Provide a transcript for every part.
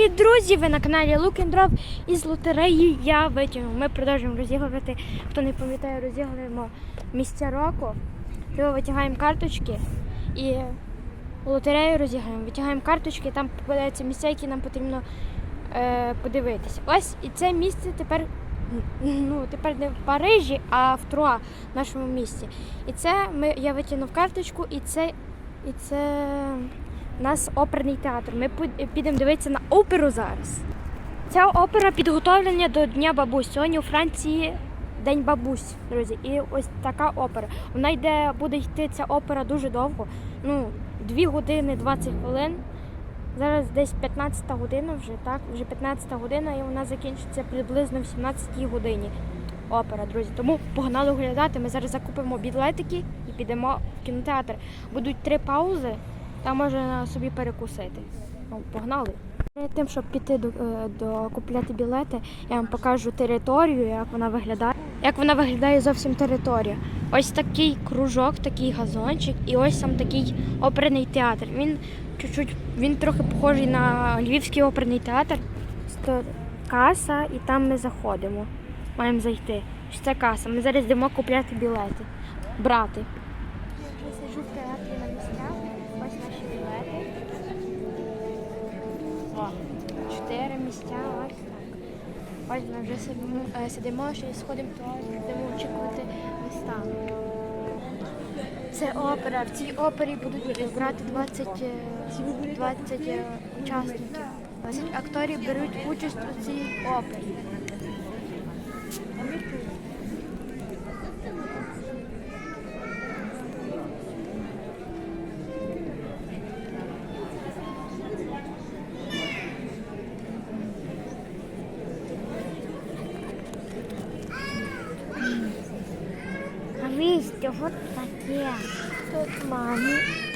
Привіт, друзі! Ви на каналі Drop із лотереї я витягнув. Ми продовжуємо розігрувати. Хто не пам'ятає, розігруємо місця року. Тому витягаємо карточки і лотерею розіграємо. Витягаємо карточки, там попадаються місця, які нам потрібно е, подивитися. Ось і це місце тепер. Ну, тепер не в Парижі, а в Труа, в нашому місті. І це ми, я витягнув карточку, і це, і це у нас оперний театр. Ми підемо дивитися на оперу зараз. Ця опера підготовлення до Дня бабусь. Сьогодні у Франції День бабусь, друзі. І ось така опера. Вона йде, буде йти ця опера дуже довго. Ну, 2 години 20 хвилин. Зараз десь 15 година вже, так? Вже 15 година і вона закінчиться приблизно в 17 годині. Опера, друзі. Тому погнали оглядати. Ми зараз закупимо білетики і підемо в кінотеатр. Будуть три паузи, там можна собі перекусити. Ну, погнали. Перед тим, щоб піти до, е, до купляти білети, я вам покажу територію, як вона виглядає. Як вона виглядає зовсім територія. Ось такий кружок, такий газончик, і ось сам такий оперний театр. Він чуть-чуть, він трохи похожий на Львівський оперний театр. Сто- Каса, і там ми заходимо. Маємо зайти. Це каса. Ми зараз йдемо купляти білети. Брати. Я сиджу в театрі. Ось наші білети. О, чотири місця, ось так. Ось ми вже сидимо, е, сидимо й сходимо туалет, будемо очікувати листа. Це опера. В цій опері будуть брати 20, е, 20 е, учасників. 20 акторів беруть участь у цій опері. Habis, cepat tak dia. Tut mami.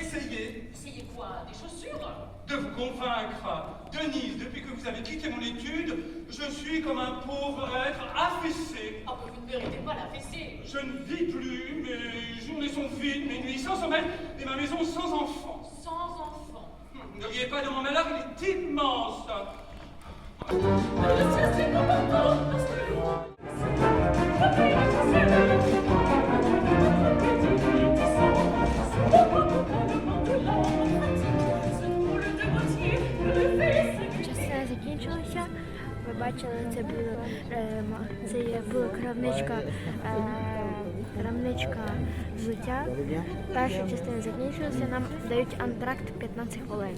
Essayez. Essayez quoi? Des chaussures? De vous convaincre. Denise, depuis que vous avez quitté mon étude, je suis comme un pauvre être affaissé. Ah, vous ne méritez pas la fessée. Je ne vis plus, mes journées sont vides, mes nuits sans sommeil, et ma maison sans enfants. Sans enfant. Ne riez pas de mon malheur, il est immense. Monsieur, бачили, це було е, це була крамничка, е, крамничка взуття. Перша частина закінчилася. Нам дають антракт 15 хвилин.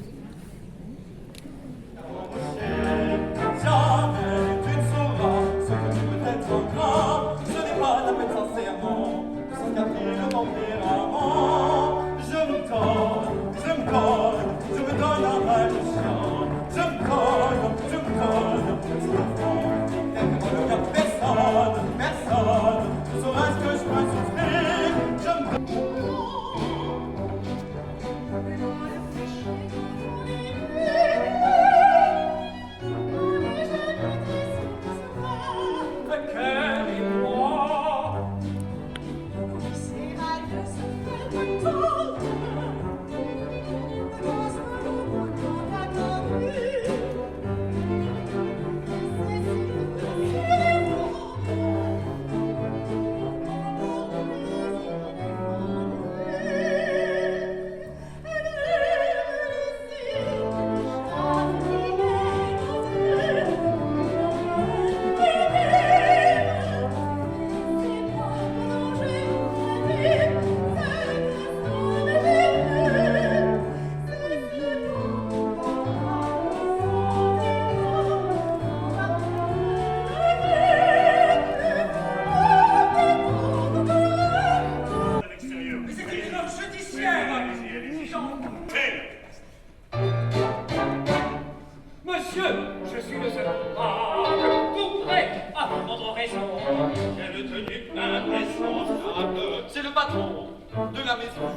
patron de la maison.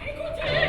Écoutez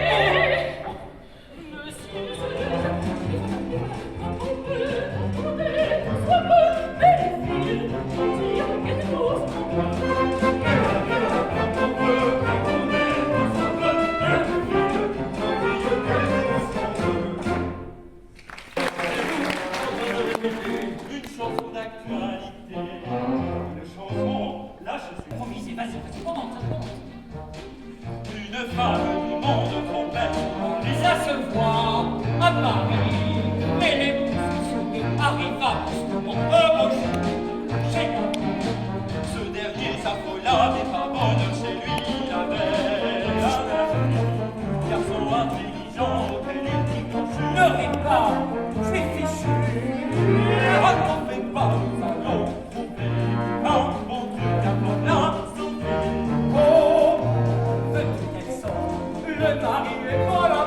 人哪里越过来？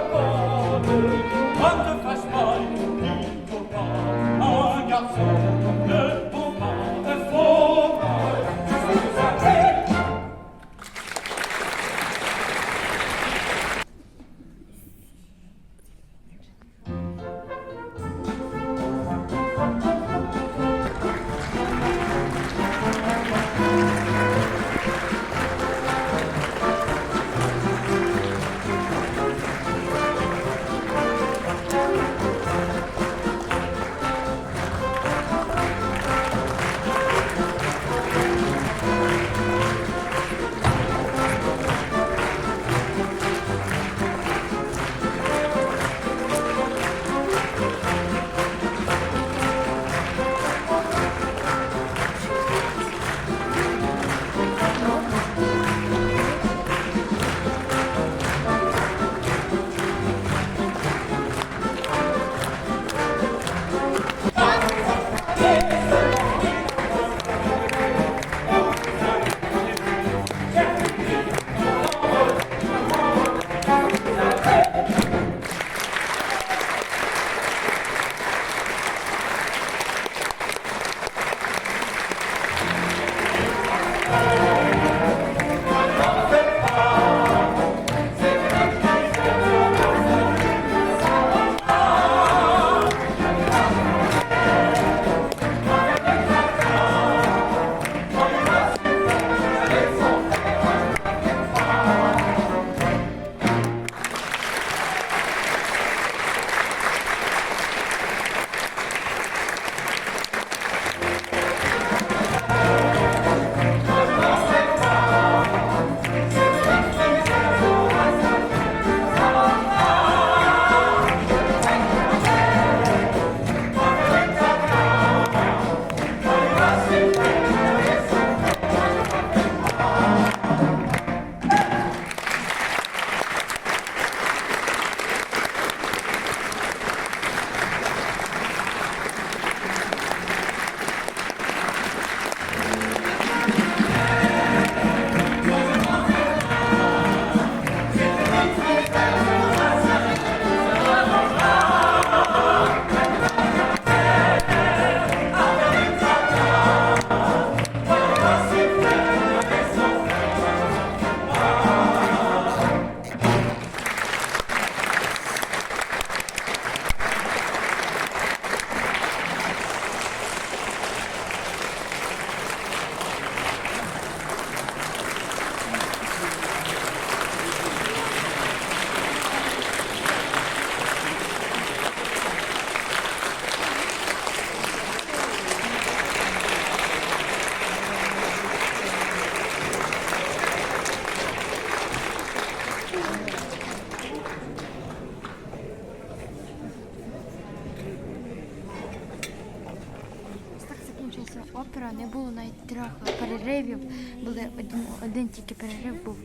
Були один, тільки перерив був.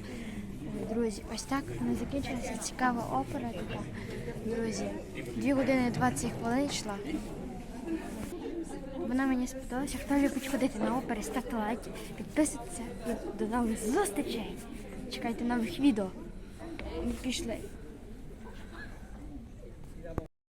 Друзі, ось так вона закінчилася цікава опера така. Друзі, 2 години 20 хвилин йшла. Вона мені сподобалася. Хто любить ходити на опери, ставте лайки, підписуйтеся і до нових зустрічей. Чекайте нових відео. Ми пішли.